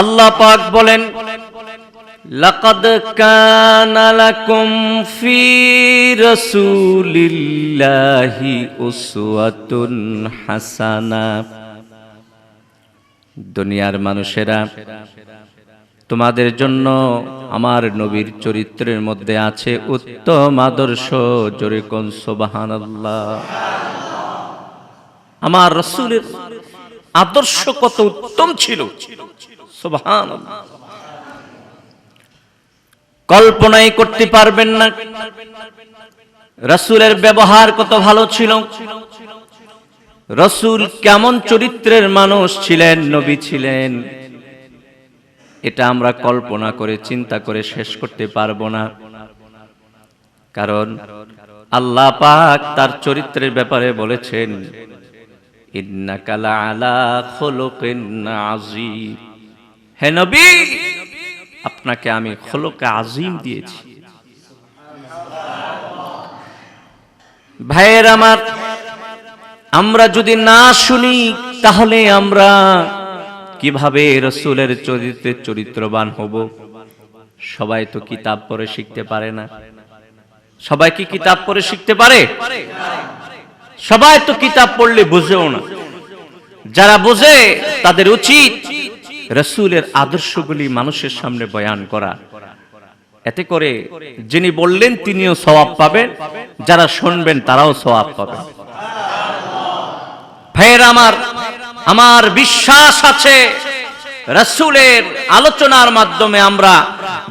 আল্লাহ পাক বলেন, লাকাদ কানা লাকুম ফি রাসূলিল্লাহি উসওয়াতুন হাসানা। দুনিয়ার মানুষেরা, তোমাদের জন্য আমার নবীর চরিত্রের মধ্যে আছে উত্তম আদর্শ, জোরে কোন সুবহানাল্লাহ। আমার রসুলের আদর্শ কত উত্তম ছিল। কল্পনাই করতে পারবেন না। রসুলের ব্যবহার কত ভালো ছিল। রসুল কেমন চরিত্রের মানুষ ছিলেন, নবী ছিলেন। এটা আমরা কল্পনা করে, চিন্তা করে শেষ করতে পারব না। কারণ আল্লাহ পাক তার চরিত্রের ব্যাপারে বলেছেন ইন্নাকালা আলা খোলকিন আজিম হে নবী, আপনাকে আমি খোলকে আজিম দিয়েছি। ভাইয়ের আমার, আমরা যদি না শুনি, তাহলে আমরা কীভাবে রসুলের চরিত্রের চরিত্রবান হব? সবাই তো কিতাব পড়ে শিখতে পারে না। সবাই কি কিতাব পড়ে শিখতে পারে? সবাই তো কিতাব পড়লে বুঝেও না। যারা বোঝে, তাদের উচিত রসুলের আদর্শগুলি মানুষের সামনে বয়ান করা। এতে করে যিনি বললেন তিনিও সওয়াব পাবেন, যারা শুনবেন তারাও সওয়াব পাবেন। ফের আমার আমার বিশ্বাস আছে, রসুলের আলোচনার মাধ্যমে আমরা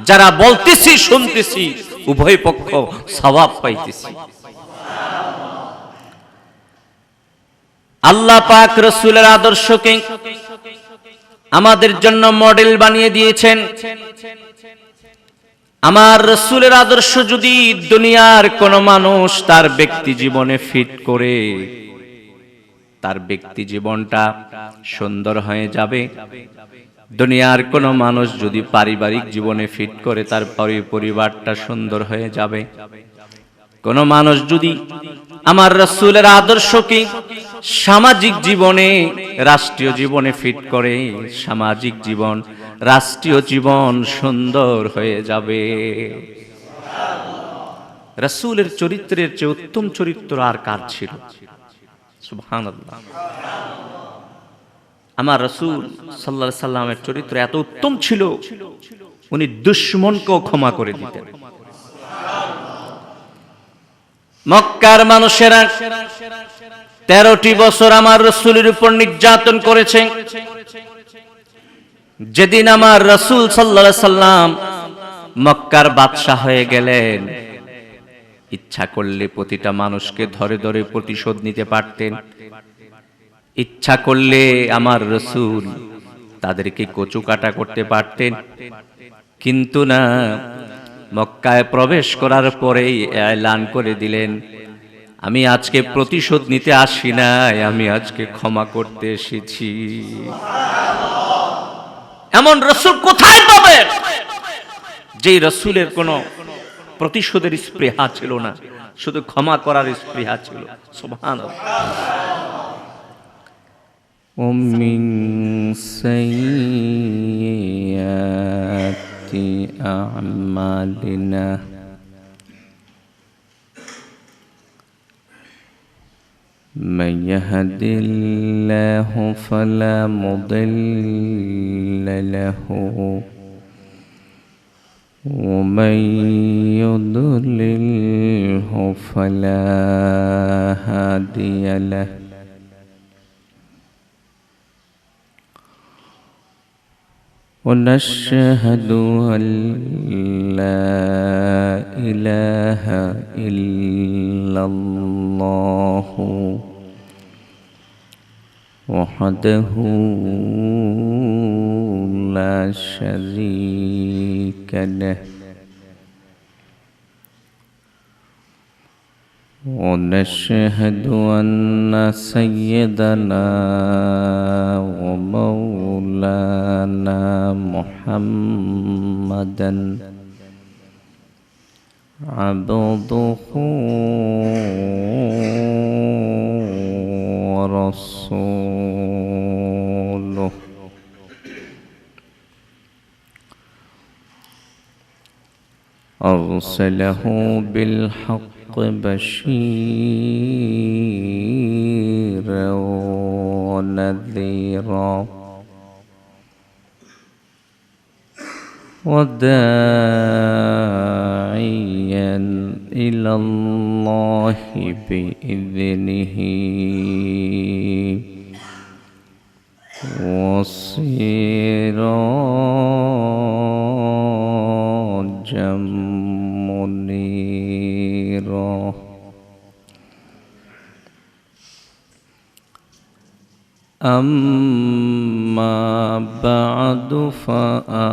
যারা বলতেছি, শুনতেছি, উভয় পক্ষ সবাব পাইতেছি। আল্লাহ পাক রসুলের আদর্শকে আমাদের জন্য মডেল বানিয়ে দিয়েছেন। আমার রসুলের আদর্শ যদি দুনিয়ার কোন মানুষ তার ব্যক্তি জীবনে ফিট করে, তার ব্যক্তি জীবনটা সুন্দর হয়ে যাবে। দুনিয়ার কোন মানুষ যদি পারিবারিক জীবনে ফিট করে, তার পরি- পরিবারটা সুন্দর হয়ে যাবে। কোন মানুষ যদি আমার রসুলের আদর্শকে সামাজিক জীবনে, রাষ্ট্রীয় জীবনে ফিট করে, সামাজিক জীবন, রাষ্ট্রীয় জীবন সুন্দর হয়ে যাবে। রসুলের চরিত্রের চেয়ে উত্তম চরিত্র আর কার ছিল? আমার রসুল সাল্লাহ সাল্লামের চরিত্র এত উত্তম ছিল, উনি দুশ্মনকেও ক্ষমা করে দিতেন। মক্কার মানুষেরা তেরোটি বছর আমার রসুলের উপর নির্যাতন করেছে। যেদিন আমার রসুল সাল্লা সাল্লাম মক্কার বাদশাহ হয়ে গেলেন। ইচ্ছা করলে প্রতিটা মানুষকে ধরে ধরে প্রতিশোধ নিতে পারতেন। ইচ্ছা করলে আমার রসুল তাদেরকে কচু কাটা করতে পারতেন। কিন্তু না, মক্কায় প্রবেশ করার পরেই এলান করে দিলেন। আমি আজকে প্রতিশোধ নিতে আসি নাই আমি আজকে ক্ষমা করতে এসেছি এমন রসুল কোথায় পাবেন যেই রসুলের কোনো প্রতিশোধের স্পৃহা ছিল না শুধু ক্ষমা করার স্পৃহা ছিল সুবহান ومن سيئات أعمالنا من يهد الله فلا مضل له. ومن يضلله فلا هادي له. ونشهد أن لا إله إلا الله وحده لا شريك له ونشهد أن سيدنا ومولانا محمدا عبده ورسوله. أرسله بالحق بشيرا ونذيرا. وداعيا إلى الله بإذنه وسراجا منيرا أما بعد فأعوذ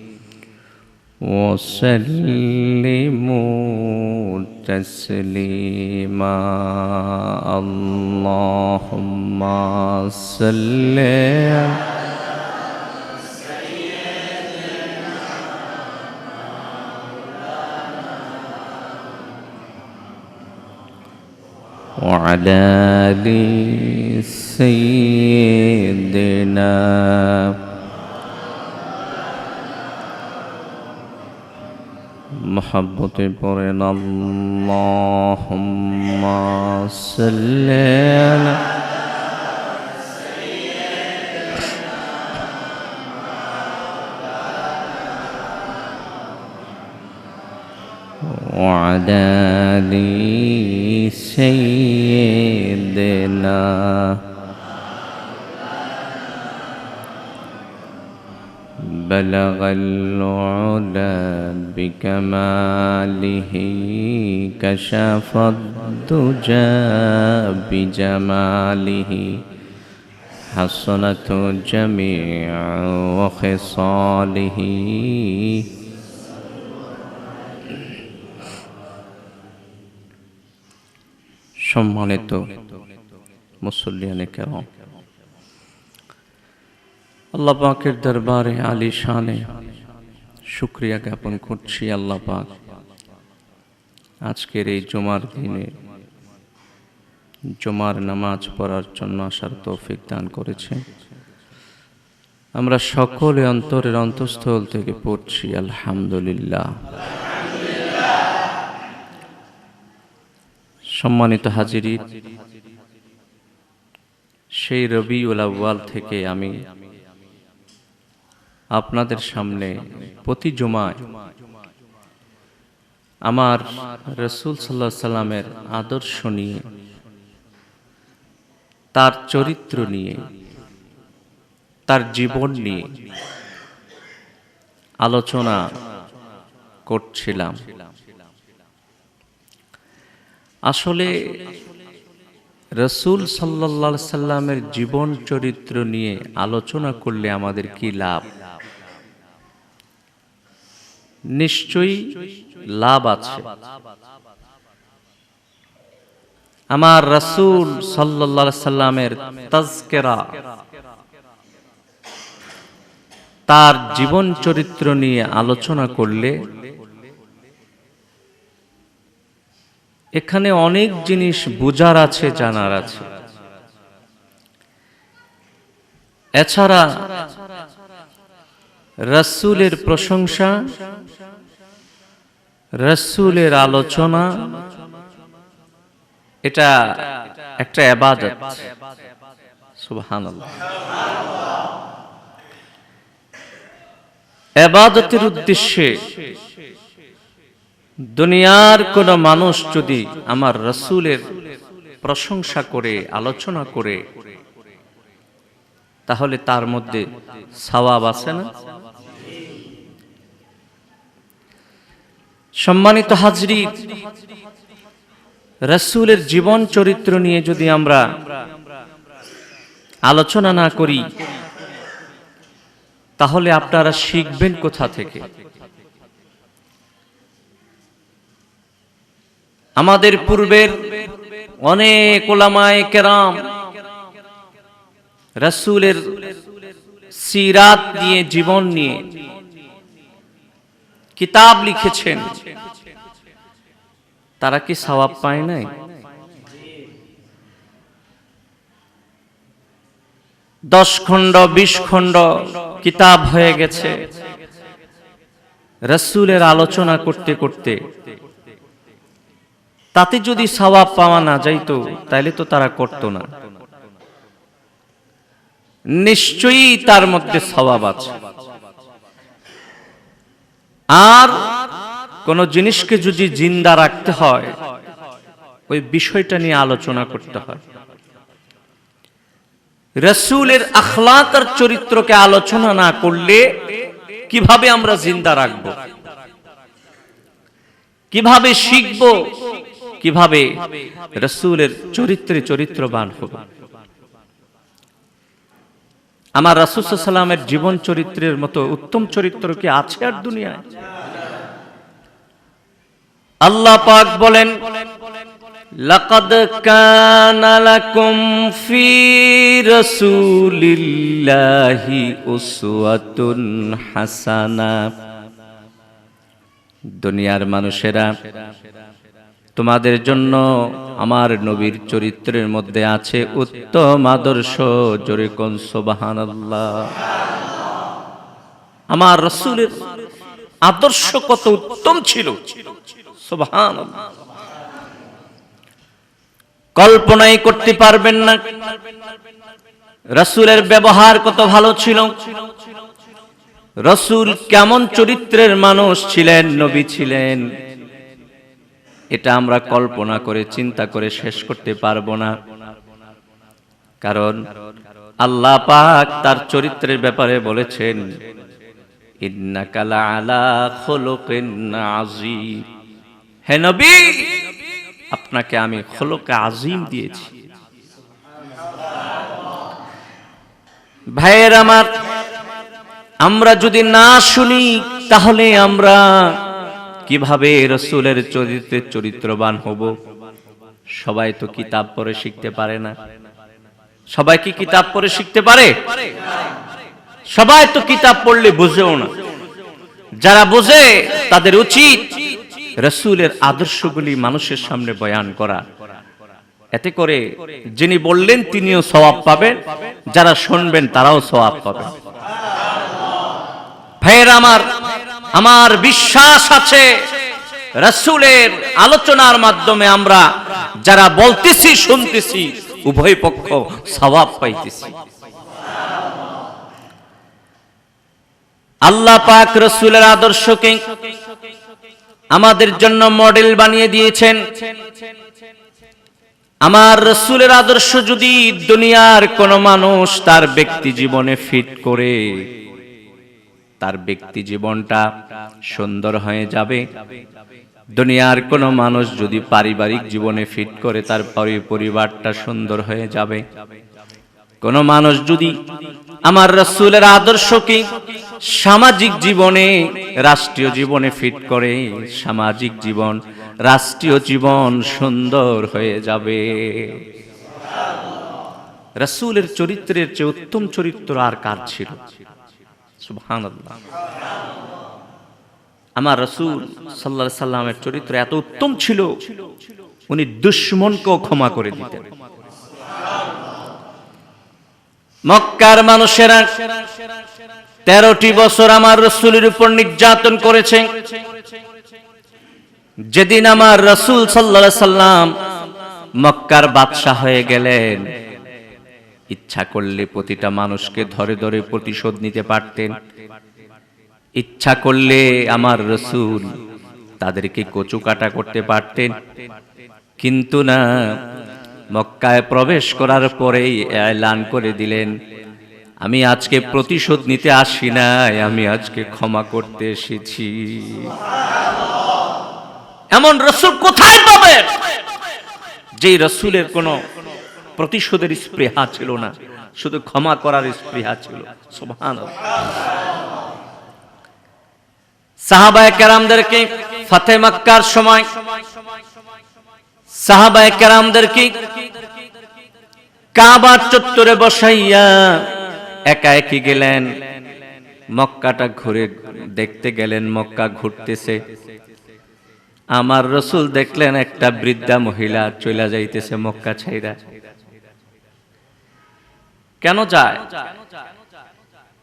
وسلموا تسليما. اللهم صل وعلى آل سيدنا محبت برنا اللهم صل على سيدنا محمد وعلى سيدنا محمد بلغ العلا بكماله كشف الدجى بجماله حصنت جميع وخصاله সম্মানিত মুসল্লিয়ানে কেন আল্লাহ পাকের দরবারে আলী শানে শুক্রিয়া জ্ঞাপন করছি আল্লাহ পাক। আজকের এই জমার দিনে জমার নামাজ পড়ার জন্য আসার তৌফিক দান করেছে। আমরা সকলে অন্তরের অন্তঃস্থল থেকে পড়ছি, আলহামদুলিল্লাহ। সম্মানিত হাজিরি সেই রবি আউয়াল থেকে আমি আপনাদের সামনে প্রতি জমায় আমার রসুল সাল্লাহ সাল্লামের আদর্শ নিয়ে, তার চরিত্র নিয়ে, তার জীবন নিয়ে আলোচনা করছিলাম। আসলে রসুল সাল্লা সাল্লামের জীবন চরিত্র নিয়ে আলোচনা করলে আমাদের কি লাভ? নিশ্চয়ই লাভ আছে। আমার রসুল সাল্লা সাল্লামের তাজকেরা, তার জীবন চরিত্র নিয়ে আলোচনা করলে এখানে অনেক জিনিস বোঝার আছে, জানার আছে। এছাড়া রসুলের প্রশংসা রসুলের আলোচনা, এটা একটা এবাদত। সুবহান উদ্দেশ্যে দুনিয়ার কোন মানুষ যদি আমার রসুলের প্রশংসা করে, আলোচনা করে, তাহলে তার মধ্যে সওয়াব আছে না? সম্মানিত হাজরি, রসুলের জীবন চরিত্র নিয়ে যদি আমরা আলোচনা না করি, তাহলে আপনারা শিখবেন কোথা থেকে? আমাদের পূর্বের অনেক ওলামায় কেরাম রসুলের সিরাত নিয়ে জীবন নিয়ে কিতাব লিখেছেন। তারা কি সওয়াব পায় নাই? দশ খণ্ড, বিশ খণ্ড কিতাব হয়ে গেছে। রসুলের আলোচনা করতে করতে। তাতে যদি সওয়াব পাওয়া না যাইতো তাহলে তো তারা করত না। নিশ্চয়ই তার মধ্যে সওয়াব আছে। আর কোন জিনিসকে যদি জিন্দা রাখতে হয়, ওই বিষয়টা নিয়ে আলোচনা করতে হয়। রসুলের আখলাকার চরিত্রকে আলোচনা না করলে কীভাবে আমরা জিন্দা রাখব? কীভাবে শিখব? কীভাবে রসুলের চরিত্রে চরিত্রবান হব? আমার রাসুসাল্লামের জীবন চরিত্রের মতো উত্তম চরিত্র কি আছে আর দুনিয়ায়? আল্লাহ পাক বলেন ফি রাসূলিল্লাহি উসওয়াতুন হাসানা। দুনিয়ার মানুষেরা তোমাদের জন্য আমার নবীর চরিত্রের মধ্যে আছে উত্তম আদর্শ, জোরে কোন সুবহানাল্লাহ। আমার রসুলের আদর্শ কত উত্তম ছিল। সুবহানাল্লাহ। কল্পনাই করতে পারবেন না। রসুলের ব্যবহার কত ভালো ছিল। রসুল কেমন চরিত্রের মানুষ ছিলেন, নবী ছিলেন। এটা আমরা কল্পনা করে, চিন্তা করে শেষ করতে পারব না। কারণ আল্লাহ পাক তার চরিত্রের ব্যাপারে বলেছেন আপনাকে আমি খোলকে আজিম দিয়েছি। ভাইয়ের আমার, আমরা যদি না শুনি, তাহলে আমরা কীভাবে রসুলের চরিত্রের চরিত্রবান হব? সবাই তো কিতাব পড়ে শিখতে পারে না। সবাই কি কিতাব পড়ে শিখতে পারে? সবাই তো কিতাব পড়লে বুঝেও না। যারা বোঝে, তাদের উচিত রসুলের আদর্শগুলি মানুষের সামনে বয়ান করা। এতে করে যিনি বললেন, তিনিও সওয়াব পাবেন। যারা শুনবেন, তারাও সওয়াব পাবেন। ভাইয়ের আমার আমার বিশ্বাস আছে রসুলের আলোচনার মাধ্যমে আমরা যারা বলতেছি, শুনতেছি, উভয় পক্ষ সবাব পাইতেছি। আল্লাহ পাক রসুলের আদর্শকে আমাদের জন্য মডেল বানিয়ে দিয়েছেন। আমার রসুলের আদর্শ যদি দুনিয়ার কোন মানুষ তার ব্যক্তি জীবনে ফিট করে তার ব্যক্তি জীবনটা সুন্দর হয়ে যাবে। দুনিয়ার কোনো মানুষ যদি পারিবারিক জীবনে ফিট করে তার পরিবারটা সুন্দর হয়ে যাবে। কোন মানুষ যদি আমার রসুলের আদর্শকে সামাজিক জীবনে, রাষ্ট্রীয় জীবনে ফিট করে, সামাজিক জীবন, রাষ্ট্রীয় জীবন সুন্দর হয়ে যাবে। রসুলের চরিত্রের চেয়ে উত্তম চরিত্র আর কার ছিল? সুবহানাল্লাহ। আমার রসুল সাল্লাহ সাল্লামের চরিত্র এত উত্তম ছিল, উনি দুশ্মনকেও ক্ষমা করে দিতেন। মক্কার মানুষেরা তেরোটি বছর আমার রসুলের উপর নির্যাতন করেছে। যেদিন আমার রসুল সাল্লা সাল্লাম মক্কার বাদশাহ হয়ে গেলেন ইচ্ছা করলে প্রতিটা মানুষকে ধরে ধরে প্রতিশোধ নিতে পারতেন। ইচ্ছা করলে আমার রসুল তাদেরকে কচু কাটা করতে পারতেন। কিন্তু না, মক্কায় প্রবেশ করার পরেই এলান করে দিলেন, আমি আজকে প্রতিশোধ নিতে আসি নাই, আমি আজকে ক্ষমা করতে এসেছি। এমন রসুল কোথায় পাবেন? যেই রসুলের কোনো প্রতিশোধের স্পৃহা ছিল না। শুধু ক্ষমা করার স্পৃহা ছিল। সুবহান সাহাবায়ে কেরামদেরকে ফাতে সময়, সাহাবায়ে কেরামদেরকে কাবার চত্বরে বসাইয়া একা একই গেলেন। মক্কাটা ঘুরে দেখতে গেলেন, মক্কা ঘুরতেছে। আমার রসুল দেখলেন একটা বৃদ্ধা মহিলা চলে যাইতেছে মক্কা ছাইরা কেন যায়?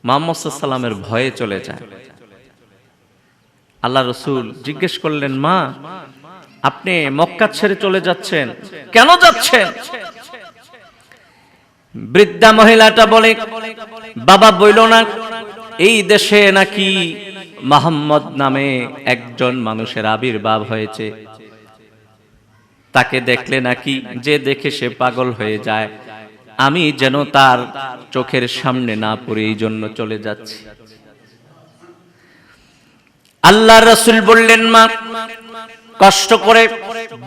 মোহাম্মদ সাল্লামের ভয়ে চলে যায়। আল্লাহ রসুল জিজ্ঞেস করলেন, মা, আপনি মক্কা ছেড়ে চলে যাচ্ছেন। কেন যাচ্ছেন? বৃদ্ধা মহিলাটা বলে, বাবা বইল না, এই দেশে নাকি মোহাম্মদ নামে একজন মানুষের আবির্ভাব হয়েছে। তাকে দেখলে নাকি যে দেখে সে পাগল হয়ে যায়। আমি যেন তার চোখের সামনে না পড়ে, এই জন্য চলে যাচ্ছি। আল্লাহ রসুল বললেন, মা, কষ্ট করে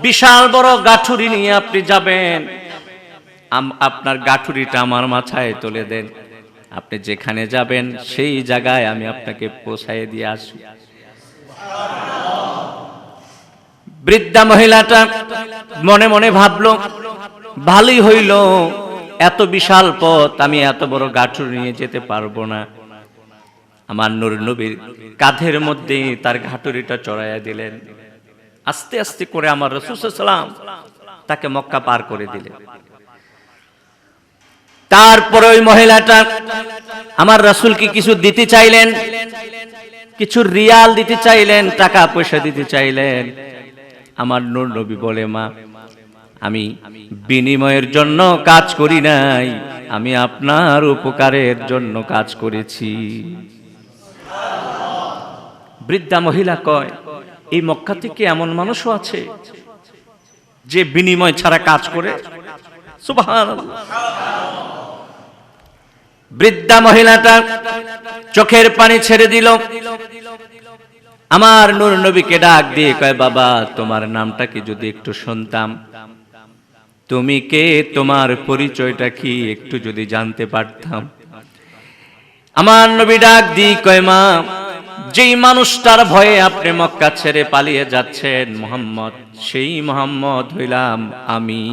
বিশাল বড় গাঠুরি নিয়ে আপনি যাবেন। আপনার গাঠুরিটা আমার মাথায় তুলে দেন। আপনি যেখানে যাবেন, সেই জায়গায় আমি আপনাকে পৌঁছায় দিয়ে আসি বৃদ্ধা মহিলাটা মনে মনে ভাবলো, ভালোই হইল। এত বিশাল পথ, আমি এত বড় গাঠুর নিয়ে যেতে পারব না। আমার নূর নবীর কাঁধের মধ্যে তার ঘাটুরিটা চড়াইয়া দিলেন। আস্তে আস্তে করে আমার রসুলাম তাকে মক্কা পার করে দিলেন। তারপরে ওই মহিলাটা আমার রাসূলকে কিছু দিতে চাইলেন, কিছু রিয়াল দিতে চাইলেন, টাকা পয়সা দিতে চাইলেন। আমার নূর নবী বলে, মা আমি বিনিময়ের জন্য কাজ করি নাই। আমি আপনার উপকারের জন্য কাজ করেছি। বৃদ্ধা মহিলা কয়, এই মক্কা থেকে এমন মানুষও আছে যে বিনিময় ছাড়া কাজ করে? বৃদ্ধা মহিলাটা চোখের পানি ছেড়ে দিল। আমার নূর নবীকে ডাক দিয়ে কয়, বাবা, তোমার নামটা কি যদি একটু শুনতাম? তুমি কে? তোমার পরিচয়টা কি? একটু যদি জানতে পারতাম। আমার নবী ডাক দি কয় মা, যেই মানুষটার ভয়ে আপনি মক্কা ছেড়ে পালিয়ে যাচ্ছেন, মোহাম্মদ, সেই মোহাম্মদ হইলাম আমি।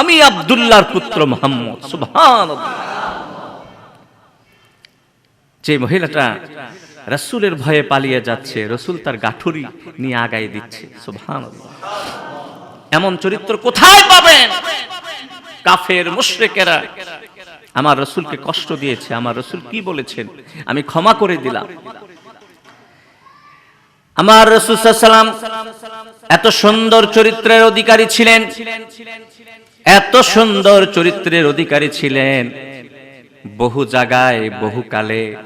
আমি আব্দুল্লাহর পুত্র মোহাম্মদ সুবহান যে মহিলাটা রসুলের ভয়ে পালিয়ে যাচ্ছে, রসুল তার গাঠুরি নিয়ে আগাই দিচ্ছে সুবহান এমন চরিত্র কোথায় পাবেন? কাফের, মুশরিকেরা। আমার রসুলকে কষ্ট দিয়েছে, আমার রসুল কি বলেছেন? আমি ক্ষমা করে দিলাম। আমার রসুল সাল্লাম এত সুন্দর চরিত্রের অধিকারী ছিলেন। এত সুন্দর চরিত্রের অধিকারী ছিলেন। বহু জায়গায়, বহু কালে,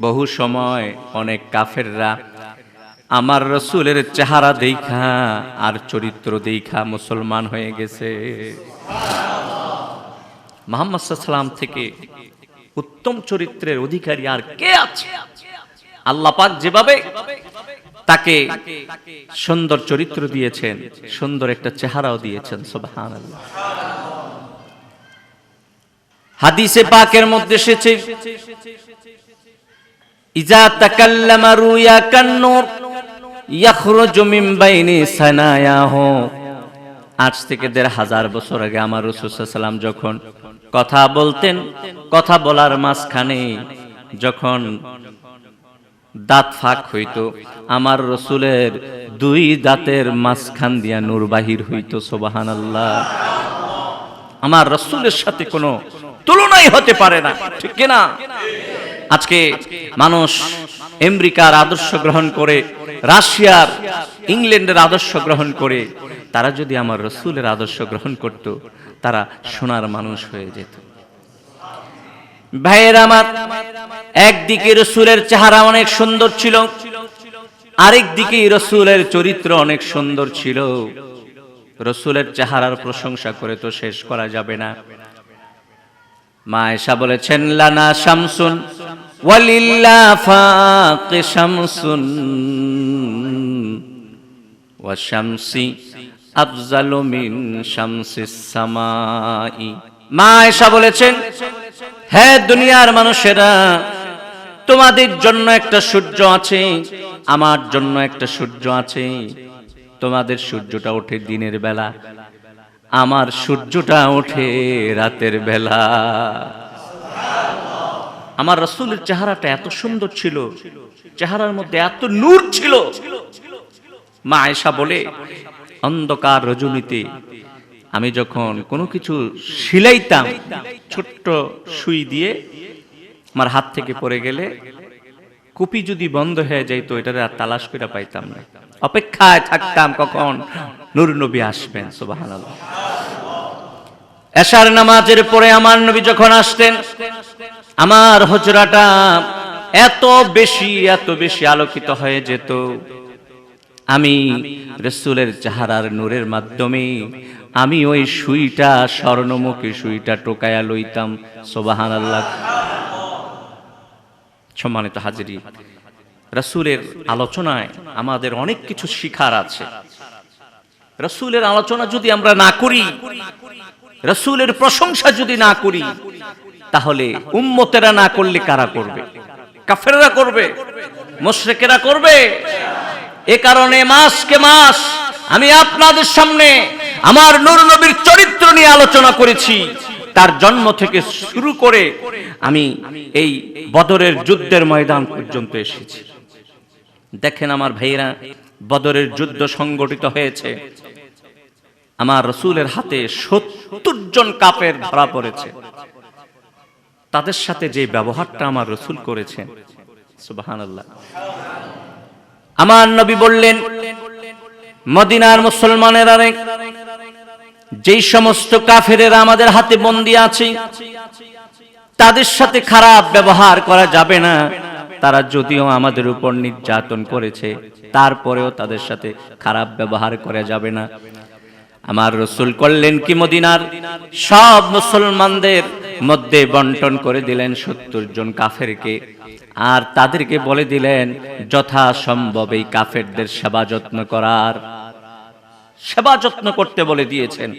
বহু সময় অনেক কাফেররা আমার রসুলের চেহারা দেখা আর চরিত্র দেখা মুসলমান হয়ে গেছে। মোহাম্মদ সাল্লাম থেকে উত্তম চরিত্রের অধিকারী আর কে আছে? আল্লাহ পাক যেভাবে তাকে সুন্দর চরিত্র দিয়েছেন, সুন্দর একটা চেহারাও দিয়েছেন, সুবহানাল্লাহ। হাদিসে পাকের মধ্যে এসেছে, ইজা তাকাল্লামা রুয়া কান্নুর ইয়াখরুজু মিন বাইনি সানায়াহু। আজ থেকে দেড় হাজার বছর আগে আমার রসুলাম যখন কথা বলতেন, কথা বলার মাঝখানে যখন দাঁত ফাঁক হইতো, আমার রসুলের দুই দাঁতের মাঝখান দিয়া নূর বাহির হইতো সোবাহান আল্লাহ আমার রসুলের সাথে কোনো তুলনাই হতে পারে না, ঠিক কিনা? আজকে মানুষ আমেরিকার আদর্শ গ্রহণ করে, রাশিয়ার, ইংল্যান্ডের আদর্শ গ্রহণ করে, তারা যদি আমার রসুলের আদর্শ গ্রহণ করত, তারা সোনার মানুষ হয়ে যেত। ভাইয়ের আমার, একদিকে রসুলের চেহারা অনেক সুন্দর ছিল, আরেক দিকে রসুলের চরিত্র অনেক সুন্দর ছিল। রসুলের চেহারার প্রশংসা করে তো শেষ করা যাবে না। মা এসা বলেছেন, লানা শামসুন ওয়ালিল্লা ফাক শামসুন ওয়া শামসি আফজালু মিন শামসিস সামাই। মা এসা বলেছেন হ্যাঁ দুনিয়ার মানুষেরা, তোমাদের জন্য একটা সূর্য আছে, আমার জন্য একটা সূর্য আছে। তোমাদের সূর্যটা ওঠে দিনের বেলা, আমার সূর্যটা ওঠে রাতের বেলা। আমার রসুলের চেহারাটা এত সুন্দর ছিল, চেহারার মধ্যে এত নূর ছিল। মা আয়েশা বলে, অন্ধকার রজনীতে আমি যখন কোনো কিছু সিলাইতাম ছোট্ট সুই দিয়ে আমার হাত থেকে পড়ে গেলে কুপি যদি বন্ধ হয়ে যাইতো, এটারে আর তালাশ করে পাইতাম না। অপেক্ষায় থাকতাম কখন নূর নবী আসবেন, সুবহানাল্লাহ। এশার নামাজের পরে আমার নবী যখন আসতেন আমার হজরাটা এত বেশি এত বেশি আলোকিত হয়ে যেত। আমি রসুলের চেহারার নূরের মাধ্যমে আমি ওই সুইটা, স্বর্ণমুখী সুইটা টোকায়া লইতাম সোবাহান আল্লাহ সম্মানিত হাজিরি, রসুলের আলোচনায় আমাদের অনেক কিছু শিখার আছে। রসুলের আলোচনা যদি আমরা না করি, রসুলের প্রশংসা যদি না করি তাহলে উম্মতেরা না করলে কারা করবে? কাফেররা করবে? মোশরেকেরা করবে? এ কারণে মাসকে মাস আমি আপনাদের সামনে আমার নূর নবীর চরিত্র নিয়ে আলোচনা করেছি। তার জন্ম থেকে শুরু করে আমি এই বদরের যুদ্ধের ময়দান পর্যন্ত এসেছি। দেখেন আমার ভাইয়েরা, বদরের যুদ্ধ সংগঠিত হয়েছে। আমার রসুলের হাতে সত্তর জন কাপের ধরা পড়েছে। তাদের সাথে যে ব্যবহারটা আমার রসুল করেছেন। আমার নবী বললেন, মদিনার মুসলমানেরা যেই সমস্ত কাফেরেরা আমাদের হাতে বন্দি আছে, তাদের সাথে খারাপ ব্যবহার করা যাবে না। তারা যদিও আমাদের উপর নির্যাতন করেছে, তারপরেও তাদের সাথে খারাপ ব্যবহার করা যাবে না। আমার রসুল করলেন কি মদিনার সব মুসলমানদের মধ্যে বন্টন করে দিলেন সত্তর জন কাফেরকে। আর তাদেরকে বলে দিলেন, যথাসম্ভব এই কাফেরদের সেবা যত্ন করার। সেবা যত্ন করতে বলে দিয়েছেন।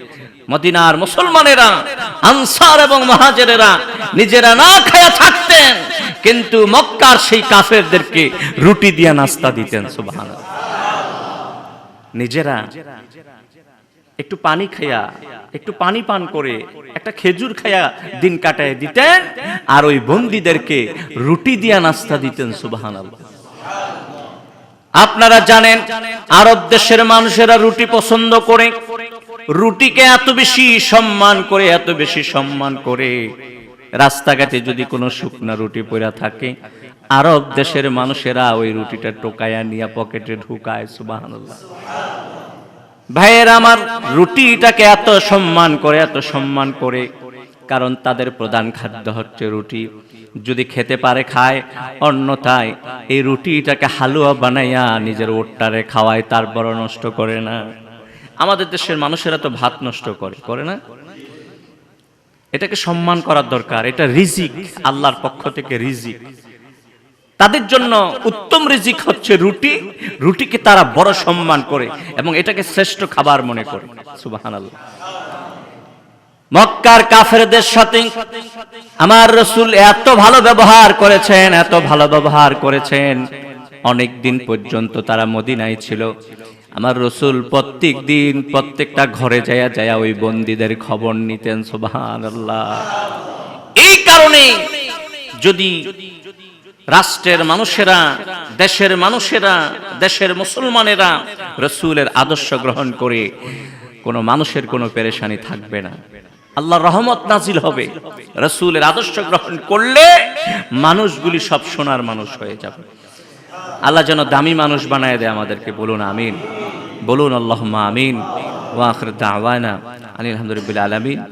মদিনার মুসলমানেরা, আনসার এবং মহাজেরেরা নিজেরা না খায়া থাকতেন, কিন্তু মক্কার সেই কাফেরদেরকে রুটি দিয়ে নাস্তা দিতেন সুবহান নিজেরা একটু পানি খাইয়া, একটু পানি পান করে, একটা খেজুর খাইয়া দিন কাটায় দিতেন আর ওই বন্দীদেরকে রুটি দিয়া নাস্তা দিতেন সুবাহান আপনারা জানেন, আরব দেশের মানুষেরা রুটি পছন্দ করে। রুটিকে এত বেশি সম্মান করে, এত বেশি সম্মান করে। রাস্তাঘাটে যদি কোনো শুকনা রুটি পড়া থাকে, আরব দেশের মানুষেরা ওই রুটিটা টোকায়া নিয়ে পকেটে ঢুকায় সুবাহান্লাহ ভাইয়ের আমার রুটিটাকে এত সম্মান করে, এত সম্মান করে, কারণ তাদের প্রধান খাদ্য হচ্ছে রুটি। যদি খেতে পারে খায়, অন্যথায় এই রুটিটাকে হালুয়া বানাইয়া নিজের ওটটারে খাওয়ায় তারপর নষ্ট করে না। আমাদের দেশের মানুষেরা তো ভাত নষ্ট করে করে না? এটাকে সম্মান করার দরকার, এটা রিজিক, আল্লাহর পক্ষ থেকে রিজিক। তাদের জন্য উত্তম রিজিক হচ্ছে রুটি। রুটিকে তারা বড় সম্মান করে এবং এটাকে শ্রেষ্ঠ খাবার মনে করে। সুবাহান মক্কার কাফেরদের সাথে আমার রসুল এত ভালো ব্যবহার করেছেন, এত ভালো ব্যবহার করেছেন। অনেক দিন পর্যন্ত তারা মদিনায় ছিল। আমার রসুল প্রত্যেক দিন প্রত্যেকটা ঘরে যায়া যায়া ওই বন্দীদের খবর নিতেন সুবাহান এই কারণে যদি রাষ্ট্রের মানুষেরা, দেশের মানুষেরা, দেশের মুসলমানেরা রসুলের আদর্শ গ্রহণ করে কোনো মানুষের কোনো পেরেশানি থাকবে না। আল্লাহ রহমত নাজিল হবে। রসুলের আদর্শ গ্রহণ করলে মানুষগুলি সব সোনার মানুষ হয়ে যাবে। আল্লাহ যেন দামি মানুষ বানায় দেয় আমাদেরকে। বলুন আমিন। বলুন আল্লাহ আমিন। ওয়াখর দাওয়ানা আলী আলহামদুলিল্লাহ আলমিন।